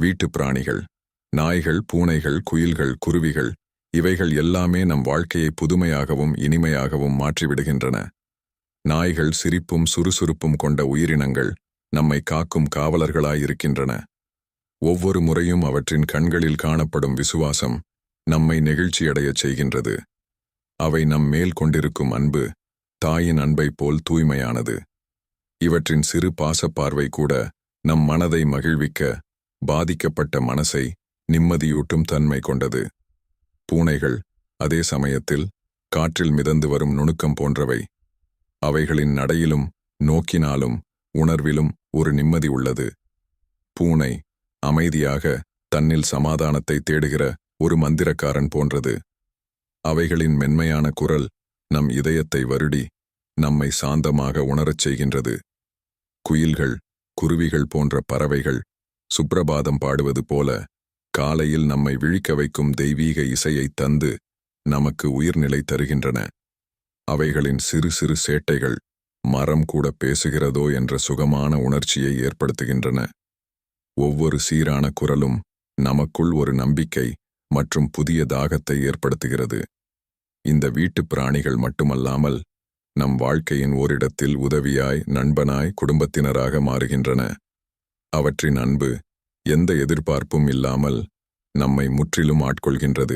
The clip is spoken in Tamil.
வீட்டுப் பிராணிகள் நாய்கள் பூனைகள் குயில்கள் குருவிகள் இவைகள் எல்லாமே நம் வாழ்க்கையை புதுமையாகவும் இனிமையாகவும் மாற்றிவிடுகின்றன. நாய்கள் சிரிப்பும் சுறுசுறுப்பும் கொண்ட உயிரினங்கள் நம்மை காக்கும் காவலர்களாயிருக்கின்றன. ஒவ்வொரு முறையும் அவற்றின் கண்களில் காணப்படும் விசுவாசம் நம்மை நெகிழ்ச்சியடையச் செய்கின்றது. அவை நம் மேல் கொண்டிருக்கும் அன்பு தாயின் அன்பைப் போல் தூய்மையானது. இவற்றின் சிறு பாசப்பார்வை கூட நம் மனதை மகிழ்விக்க பாதிக்கப்பட்ட மனசை நிம்மதியூட்டும் தன்மை கொண்டது. பூனைகள் அதே சமயத்தில் காற்றில் மிதந்து வரும் நுணுக்கம் போன்றவை. அவைகளின் நடையிலும் நோக்கினாலும் உணர்விலும் ஒரு நிம்மதி உள்ளது. பூனை அமைதியாக தன்னில் சமாதானத்தை தேடுகிற ஒரு மந்திரக்காரன் போன்றது. அவைகளின் மென்மையான குரல் நம் இதயத்தை வருடி நம்மை சாந்தமாக உணரச் செய்கின்றது. குயில்கள் குருவிகள் போன்ற பறவைகள் சுப்ரபாதம் பாடுவது போல காலையில் நம்மை விழிக்க வைக்கும் தெய்வீக இசையைத் தந்து நமக்கு உயிர்நிலை தருகின்றன. அவைகளின் சிறு சிறு சேட்டைகள் மரம் கூட பேசுகிறதோ என்ற சுகமான உணர்ச்சியை ஏற்படுத்துகின்றன. ஒவ்வொரு சீரான குரலும் நமக்குள் ஒரு நம்பிக்கை மற்றும் புதிய தாகத்தை ஏற்படுத்துகிறது. இந்த வீட்டுப் பிராணிகள் மட்டுமல்லாமல் நம் வாழ்க்கையின் ஓரிடத்தில் உதவியாய் நண்பனாய் குடும்பத்தினராக மாறுகின்றன. அவற்றின் அன்பு எந்த எதிர்பார்ப்பும் இல்லாமல் நம்மை முற்றிலும் ஆட்கொள்கின்றது.